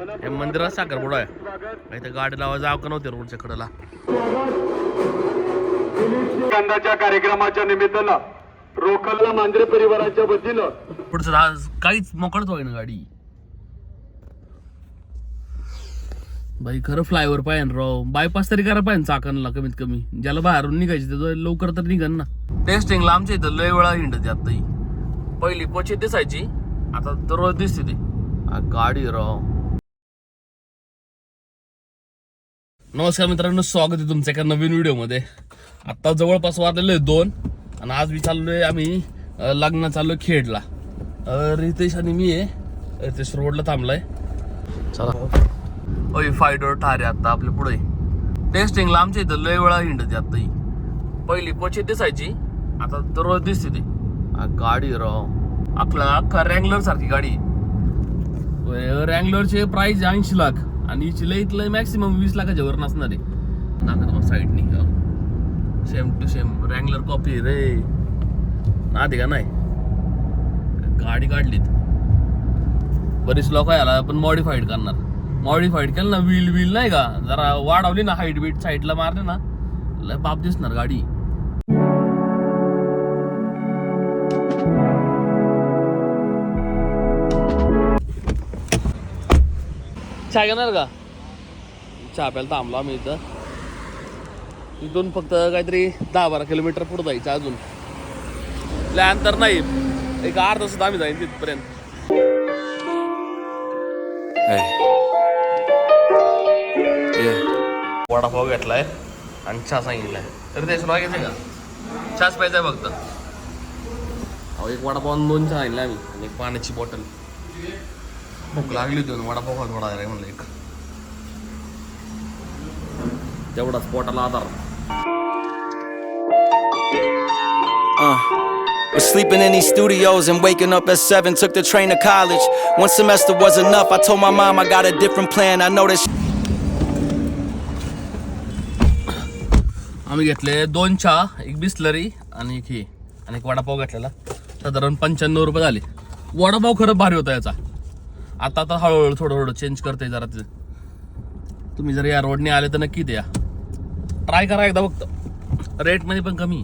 हे मंदिरात साखरपुडा आहे. इथे गाडी लावा जाव का नव्हते रोडच्या कडेला? कांदाच्या कार्यक्रमाच्या निमित्तानं रोकलला मांजरे परिवाराच्या वतीनं. पुढचं आज काहीच मोकळच होईना गाडी. बाई खरं फ्लायओव्हर पाहिजे ना राव. बायपास तरी करा पाहिजे चाकणला कमीत कमी. ज्याला बाहेरून निघायचे त्याचं लवकर तर निघन ना. टेस्टिंगला आमच्या इथं लय वेळा हिंडत आताही पहिली क्वचित दिसायची. आता दररोज दिसते ती. गाडी राव. नमस्कार मित्रांनो स्वागत आहे तुमच्या एका नवीन व्हिडिओमध्ये. आता जवळपास वाजलेलं आहे दोन आणि आज मी चाललोय आम्ही अं, लग्नात चाललोय खेडला. रितेश आणि मी आहे. रितेश रोडला थांबलाय. चला. ओय फायडर ठारे आता आपल्या पुढे. टेस्टिंगला आमच्या इथं लय वेळा हिंडत आताही पहिली क्वचित दिसायची आता दररोज दिसते ती. गाडी राव अख्खा अख्खा रँगलर सारखी गाडी. रँगलरचे प्राइस ऐंशी लाख. आणि हिची लईत लय मॅक्सिमम वीस लाखाच्या वर नसणार आहे. दाखवतो मग साईडनी same to same Wrangler copy रे. ना का नाही? गाडी काढलीत. बरीच लोक याला पण मॉडिफाईड करणार. मॉडिफाईड केलं ना व्हील व्हील नाही का? जरा वाढवली ना हाईट बीट साईडला मारले ना लय बाप दिसणार गाडी. चहा घेणार का? चहा प्यायला थांबलो आम्ही इथं. इथून फक्त काहीतरी दहा बारा किलोमीटर पुढं जायचं अजून. लय अंतर नाही. एक अर्धा सुद्धा आम्ही जाईन तिथपर्यंत. वडापाव घेतलाय आणि चहा सांगितलाय. तर ते सुरू घ्यायचं का? चहाच प्यायचा फक्त. अहो एक वडापाव आणि दोन चहा आणले आम्ही आणि एक पाण्याची बॉटल भूक लागली होती वडापाव खात वडा आहे म्हणलं एक तेवढाच पोटाला आधार Uh. Was sleeping in these studios and waking up at 7. Took the train to college. One semester was enough. I told my mom I got a different plan. I know that. आम्ही घेतले दोन चहा एक बिस्लरी आणि एक हे आणि एक वडापाव घेतलेला साधारण पंच्याण्णव रुपये झाले वडापाव खरं भारी होता याचा आता आता हळूहळू थोडं थोडं चेंज करते जरा ते. तुम्ही जर या रोडने आले तर नक्की द्या. ट्राय करा एकदा फक्त. रेटमध्ये पण कमी.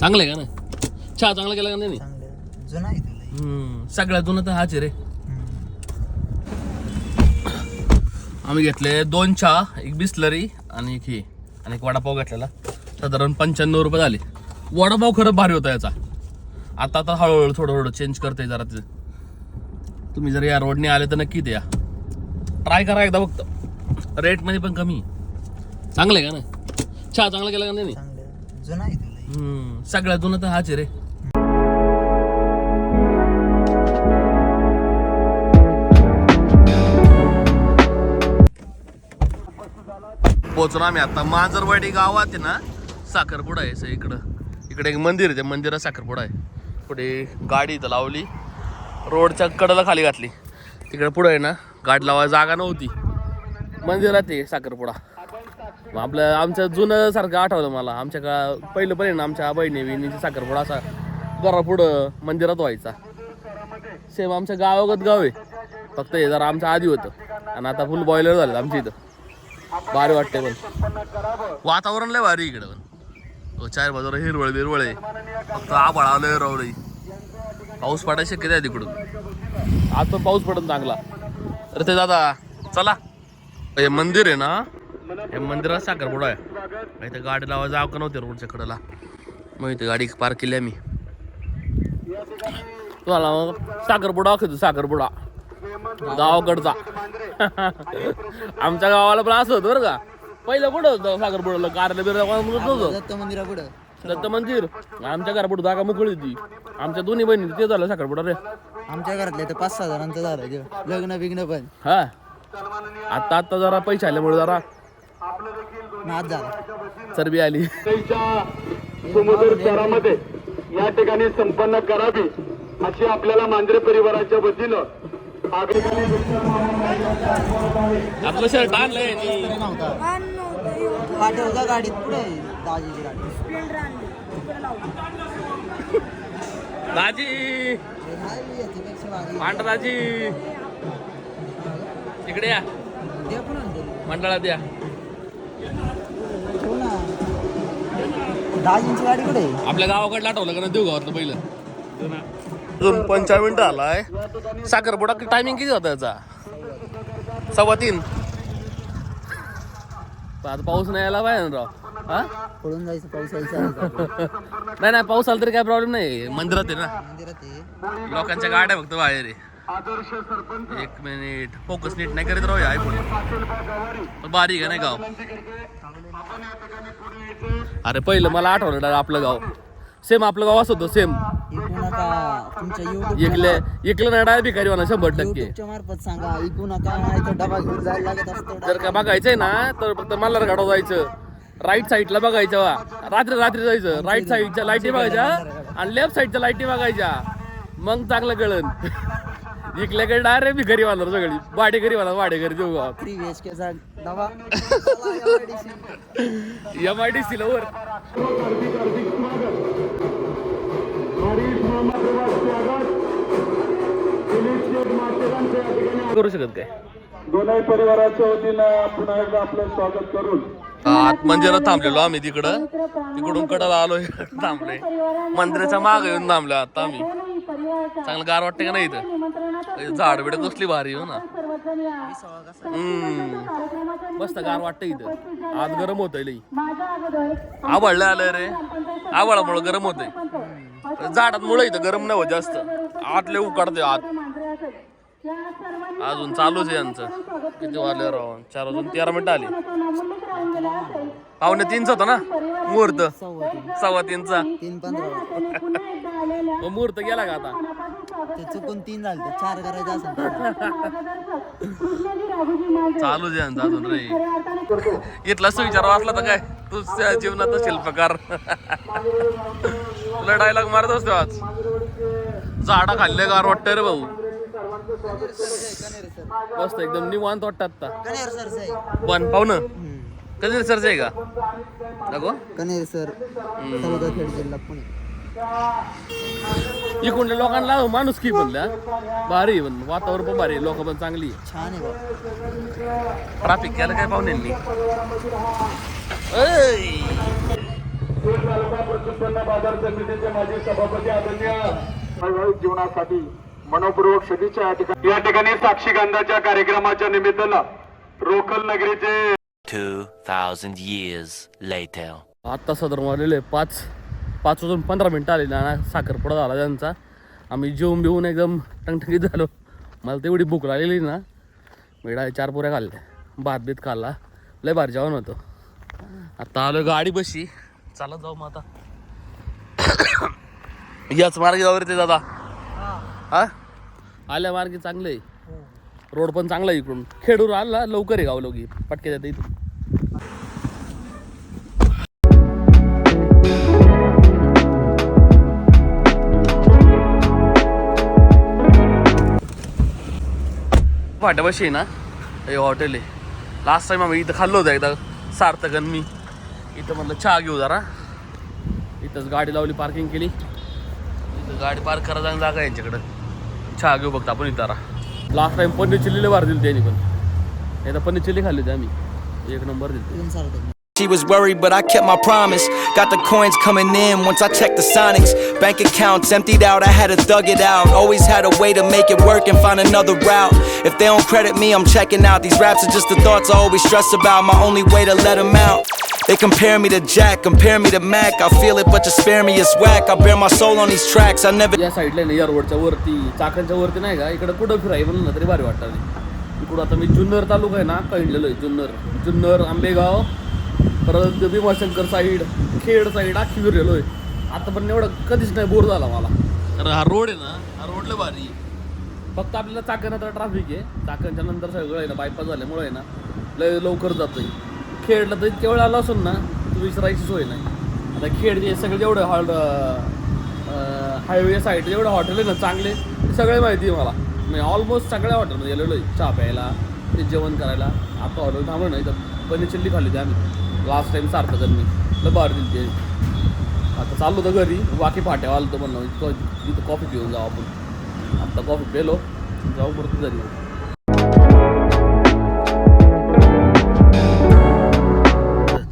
चांगलं आहे का ना चहा चांगला केला का नाही? जुना आहे हम्म, सगळ्यात जुनं तर हाच आहे रे. आम्ही घेतले दोन चहा एक बिस्लरी आणि एक हे आणि एक वडापाव घेतलेला. साधारण पंच्याण्णव रुपये झाले. वडापाव खरं भारी होता याचा. आता आता हळूहळू थोडं थोडं चेंज करते जरा ते. तुम्ही जर या रोडने आले तर नक्की द्या ट्राय करा एकदा फक्त. रेटमध्ये पण कमी. चांगलं आहे का ना चहा चांगला केला का नाही? चांगलं जुना आहे तर हाच आहे रे. पोचलो आम्ही आता. मांजरवाडी गावात आहे ना साखरपुडा आहे इकडं इकडे एक मंदिर आहे त्या मंदिरात साखरपुडा आहे. पुढे गाडी इथं लावली. रोडच्या कडेला खाली घातली. तिकडे पुढे आहे ना गाठ लावायला जागा नव्हती. मंदिरात आहे साखरपुडा. मग आपलं आमचं जुनं सारखं आठवलं मला. आमच्या का पहिलं पण आहे ना आमच्या बहिणी बिहिणीची साखरपुडा असा घरा पुढं मंदिरात व्हायचा. सेम आमच्या गावागत गाव आहे. फक्त हे जरा आमच्या आधी होतं. आणि आता फुल बॉयलर झालं आमच्या इथं. भारी वाटते पण. वातावरण लय भारी इकडं पण. हो, चार बाजूला हिरवळ बिरवळ आहे. फक्त आभाळ आलंय रवळी पाऊस पडायची शक्यता आहे तिकडून. आज पण पाऊस पडत चांगला. तर ते दादा चला. हे मंदिर आहे ना हे मंदिरात साखरपुडा आहे. इथे गाडी लावा जाव का नव्हते रोडच्या कडेला? मग इथे गाडी पार्क केली आम्ही. तुम्हाला मग साखरपुडा दाखवतो साखरपुडा. गावाकडचा. आमच्या गावाला पण असं होतं बरं का. पहिलं कुठं होतं साखरपुड्याला? कारले बिरला नव्हतं. मंदिरा पुढं. दत्त मंदिर आमच्या घरापुढे जागा मोकळी होती. आमच्या दोन्ही बहिणी ते झालं साखरपुडा रे. आमच्या घरातले तर पाच सहा जणांचं झालं ते. लग्न बिग्न पण. हा. आता आता जरा पैसे आल्यामुळे जरा नाच झाला. चरबी आली. सुमधुर स्वरामध्ये या ठिकाणी संपन्न करावी अशी आपल्याला मांजरे परिवाराच्या वतीनं आपलं शर्ट आणलंय नव्हता. गाडीत पुढे दाजीची गाडी. दाजी. हे नाही, याच्यापेक्षा भारी. पांढराजी इकडे या. द्या पण आणते. मंडळात या ठेव ना. दहा इंची गाडी कुठे? आहे? आपल्या गावाकडलं आठवलं का ना देऊ गावातलं पहिलं? अजून पंचावन्न मिनिटं आलाय. साखरपुडा टायमिंग किती होता याचा? सव्वा तीन. पण आता पाऊस नाही आला पाहिजे ना राव. हा? पळून जायचं पावसाळ्याचं नाही नाही पाऊस आला तरी काय प्रॉब्लेम नाही. मंदिरात आहे ना? मंदिरात आहे. लोकांच्या गाड्या फक्त बाहेर आहे. एक मिनिट फोकस नीट नाही करीत राहू आयफोन पण बारीक आहे नाही गाव. अरे पहिलं मला आठवलं आपलं गाव. सेम आपलं गाव असं होतं सेम आता तुमच्या इकले इकलं नाही भिकारी म्हणा शंभर टक्के. युट्यूबच्या मार्फत सांगा इकू नका नाही तर डबा घेऊन जायला लागत असतो जर का बघायचंय ना तर फक्त मल्हार गाडव जायचं. राईट साईडला बघायचं वा. रात्री रात्री जायचं. राईट साईडच्या लाईटी बघायच्या. आणि लेफ्ट साईडच्या लाईटी बघायच्या. मग चांगलं कळन. इकल्याकडे डायरेक्ट भी घरी वाहणार सगळी. वाडे घरी वाहणार वाडे घरी देऊ थ्री एच केचा डबा एम आय डी सी वर. करू शकत काय? दोनही परिवाराच्या वतीनं पुन्हा एकदा आपलं स्वागत करून आत मंदिरात थांबलेलो आम्ही तिकडं. तिकडून कडाला आलोय. थांबलोय. मंदिराच्या मागे येऊन थांबलो आता आम्ही. चांगलं गार वाटतं का नाही इथं? झाड बिड कसली भारी हो ना. हम्म. मस्त गार वाटतं इथं. आत गरम होतंय लई. आवाळलं आलं रे. आवाळामुळं गरम होतंय. झाडात मुळे इथं गरम नाही होत जास्त. आतले उकडते आत. अजून चालूच आहे यांचं. किती वाजले राव? चार वाजून तेरा मिनिटं आली. पावणे तीनचा होता ना? मुहूर्त. सव्वा तीनचा. मुहूर्त गेला का आता? ते चुकून तीन झाले ते चार करायचं. चालूच आहे यांचं अजून रे इथला सुविचार वाचला तर काय? तुझ्या जीवनाचा शिल्पकार. तुला डायलॉग मारत असतो आज. झाडा खाल्ले गार वाटतं रे भाऊ. मस्त एकदम निवांत वाटतात आता कनेर सर साहेब. पण पाहुणं कधी सरच आहे का? नको कनेर सर जिल्हा पुणे. इकडल्या लोकांना माणूस की म्हणल्या भारी आहे पण वातावरण पण भारी लोक पण चांगली छान आहे ट्राफिक केलं काय पाहुण्यांनी बाजार समितीचे माजी सभापती आदरणीय वैवाहिक जीवनासाठी मनोपूर्वक सदिच्छा या ठिकाणी. या ठिकाणी साक्षी गंधाच्या कार्यक्रमाच्या निमित्तानं रोकल नगरीचे 2,000 years later. आत्ता सदर मारलेले पाच पाच वाजून पंधरा मिनटं आले ना साखरपुडा झाला त्यांचा. आम्ही जेवून बिवून एकदम टंगटंगीत झालो. मला तेवढी भूक लागलेली ना मी डाय चार पुऱ्या खाल्ल्या. भात बीत खाल्ला. लय भारी जेवण होतं. आता आलो गाडी बशी. चालत जाऊ मग आता. याच मार्गे जाऊ रे ते दादा. हा? आल्या मार्गे चांगलं आहे. रोड पण चांगला आहे इकडून. खेडून आला लवकर आहे गाव लोकी पटके जाते इथून. फाट्यापाशी आहे ना? हे हॉटेल आहे. लास्ट टाईम आम्ही इथं खाल्लो होतं एकदा सार्थक आणि मी. इथं म्हटलं चहा घेऊ जरा. इथंच गाडी लावली पार्किंग केली. इथं गाडी पार्क करायला जागा यांच्याकडं. चहा घेऊ बघता आपण इथं लास्ट टाईम पनीर चिल्लीला भार दिली त्यांनी पण. एकदा पनीर चिल्ली खाल्ली होती आम्ही. एक नंबर दिली सार्थक She was worried, but I kept my promise. Got the coins coming in once I checked the Sonics. Bank accounts emptied out, I had to thug it out. Always had a way to make it work and find another route. If they don't credit me, I'm checking out. These raps are just the thoughts I always stress about. My only way to let them out. They compare me to Jack, compare me to Mac. I feel it, but just spare me, it's whack. I bear my soul on these tracks. I never. या साईडला नाही या रोडच्या वरती चाकणच्या वरती नाही का इकडं कुठं फिराय म्हणून ना तरी भारी वाटतं इकडं आता मी जुन्नर तालुका आहे ना कळलेलो आहे जुन्नर जुन्नर आंबेगाव परत भीमाशंकर साईड खेड साईड अख्खी फिरलेलो आहे. आता पण एवढं कधीच नाही बोर झाला मला. कारण हा रोड आहे ना हा रोडला भारी. आहे. फक्त आपल्याला चाकण आता ट्रॅफिक आहे. चाकणच्या नंतर सगळं आहे ना बायपास झाल्यामुळे आहे ना लय लवकर जातोय. खेडला तर इतक्या वेळ आला असून ना तू विसरायची सोय नाही. आता खेड सगळे जेवढे हॉल हायवे साईड जेवढे हॉटेल आहे ना चांगले ते सगळे माहिती आहे मला. मी ऑलमोस्ट सगळ्या हॉटेलमध्ये गेलेलो आहे. चहा प्यायला ते जेवण करायला. आता हॉटेल थांबलो नाही तर पनीर चिल्ली खाल्ली होती आम्ही. लास्ट टाईम जर मी लय बाहेर दिली आता चाललो होतं घरी बाकी फाट्यावर आलो होतो म्हणलं तिथं कॉफी पिऊन जाऊ आपण. आत्ता कॉफी पेलो जाऊ परत घरी.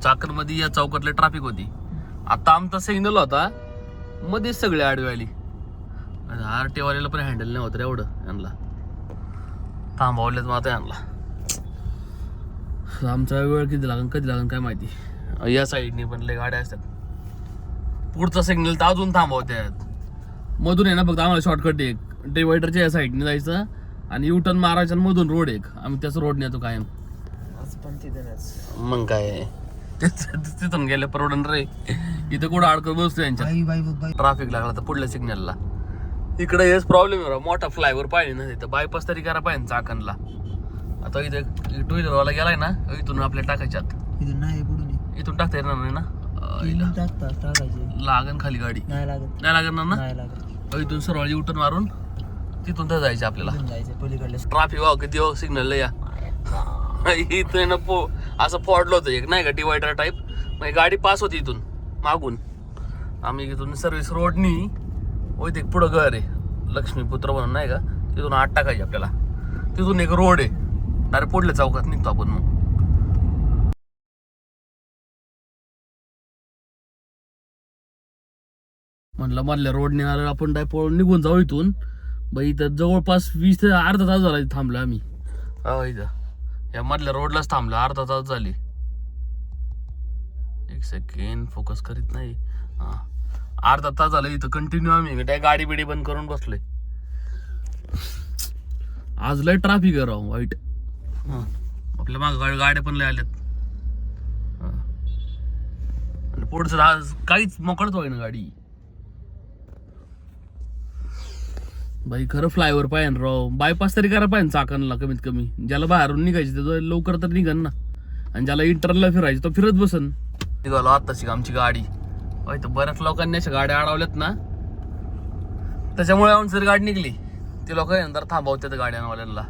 चाकरमध्ये या चौकातले ट्रॅफिक होती. आता आमचा सिग्नल होता मध्येच सगळे आडवे आली. आरटीवाल्याला पण हँडल नाही होत रे एवढं यांना. थांबावल्याच आता यांना. आमचा वेळ किती लागन कधी लागन काय माहिती. या साईडने पण लय गाड्या असतात. पुढचा सिग्नल तर अजून थांबवतात मधून आहे ना फक्त आम्हाला शॉर्टकट एक. डिवायडरच्या या साईडने जायचं आणि यू टर्न मारायचं आणि मधून रोड एक. आम्ही त्याच रोडने येतो कायम. मग काय? तिथून गेले परवडन रे. इथं कुठं अडकत बसतो यांच्या. बाई बाई बाई ट्रॅफिक लागला तर पुढल्या सिग्नलला इकडे हेच प्रॉब्लेम आहे राव. मोठा फ्लायवर पाहिजे ना तिथं बायपास तरी करा पाहिजे चाकणला. आता इथे टू व्हीलरवाला गेलाय ना इथून आपल्या टाकायच्यात. इथून नाही पुढून. इथून टाकता येणार नाही ना? टाकायचे. लागन खाली गाडी. नाही लागत. नाही लागणार ना? नाही लागत. अं, इथून सरळ युटर्न मारून तिथून तर जायचं आपल्याला. इथून जायचं पलीकडले. ट्राफिक वाव किती हो सिग्नल या. इथं ना पो असं पडलं होतं एक नाही का डिवायडर टाईप मग गाडी पास होती इथून मागून. आम्ही इथून सर्व्हिस रोडनी होय ते पुढं घर आहे. लक्ष्मीपुत्र म्हणून नाही का? तिथून आत टाकायची आपल्याला. तिथून एक रोड आहे. डायरेक्ट पुढल्या चौकात निघतो आपण मग. म्हणलं मधल्या रोडने आलं आपण डाय पळून निघून जाऊ इथून. बाई इथं जवळपास वीस ते अर्धा तास झाला थांबलो आम्ही. हो इथं. या मधल्या रोडलाच थांबलो अर्धा तास झाली. एक सेकंड फोकस करीत नाही. हा. अर्धा तास झाला इथं कंटिन्यू आम्ही. त्या गाडी बिडी बंद करून बसलोय. आज लय ट्रॅफिक आहे राव वाईट. आपल्या माग गाडी गाड्या पण लय आल्यात. आणि पुढचं आज काहीच मोकळच होईना गाडी. बाई खरं फ्लायओव्हर पाहिजे ना राव. बायपास तरी करा पाहिजे चाकणला कमीत कमी. ज्याला बाहेरून निघायची त्याचं लवकर तर निघन ना. आणि ज्याला इंटरला फिरायचं तो फिरत बसन. निघालो आत्ताची आमची गाडी. होय तर बऱ्याच लोकांनी अशा गाड्या अडवल्यात ना. त्याच्यामुळे आमची गाडी निघली ते लोक नंतर थांबवतात गाड्यांवाल्यांना.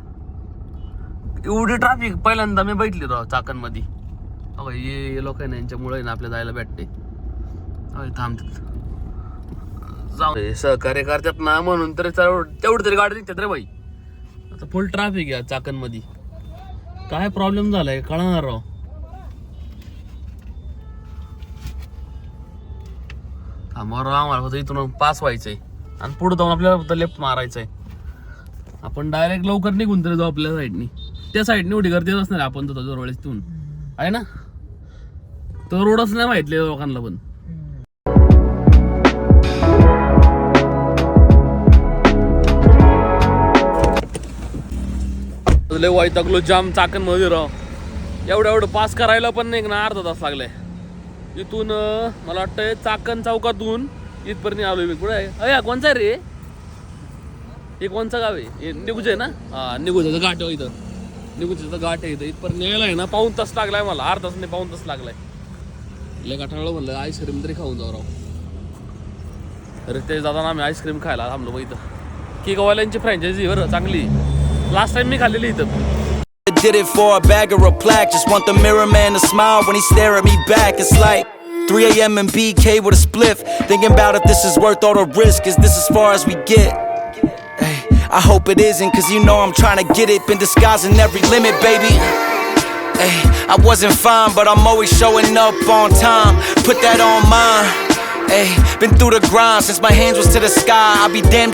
एवढी ट्रॅफिक पहिल्यांदा मी बैठली राव चाकणमध्ये. अगं ये लोक आहे ना यांच्यामुळे ना आपल्या जायला भेटते होय थांबतात जाऊ दे, सहकार्य करतात ना म्हणून तरी तेवढ- तेवढी तरी गाडी निघतात रे बाई. आता फुल ट्रॅफिक आहे चाकणमध्ये काय प्रॉब्लेम झालाय? कळणार राव. थांबावर आम्हाला फक्त इथून पास व्हायचंय. आणि पुढे जाऊन आपल्याला फक्त लेफ्ट मारायचंय. आपण डायरेक्ट लवकर निघून तरी जाऊ आपल्या साईडनी त्या साईडने उठी गर्दीच असणार आपण तर जवळ तिथून आहे ना? तो रोडच नाही माहितले लोकांना पण. लय वैतागलो जाम चाकणमध्ये राव. एवढं एवढं पास करायला पण नाही ना अर्धा तास लागलाय. इथून मला वाटतंय चाकण चौकातून इथपर्यंत आलोय मी. कुठे आहे? अया कोणचा रे? हे कोणचं गाव आहे? निघूच आहे ना? हा निघूच घाट इथं. निगुजाचं गाठ आहे इथपर्यंत यायला आहे ना पाऊन तास लागलाय मला अर्धा तास नाही पाऊन तास लागलाय लय गाठाळं म्हणलं आईस्क्रीम तरी खाऊन जाऊ राव अरे ते जाताना आम्ही आईस्क्रीम खायला थांबलो मग इथं केकवाल्यांची फ्रँचायझी बरं चांगली लास्ट टाइम मी खाल्लेली इथं Did it for a bag or a plaque. Just want the mirror man to smile when he stare at me back. It's like 3 a.m. and BK with a spliff. Thinking about if this is worth all the risk. Is this as far as we get? I hope it isn't, cause you know I'm trying to get it. Been disguising every limit, baby. Hey, I wasn't fine, but I'm always showing up on time. Put that on mine. Hey, been through the grind since my hands was to the sky. I'll be damned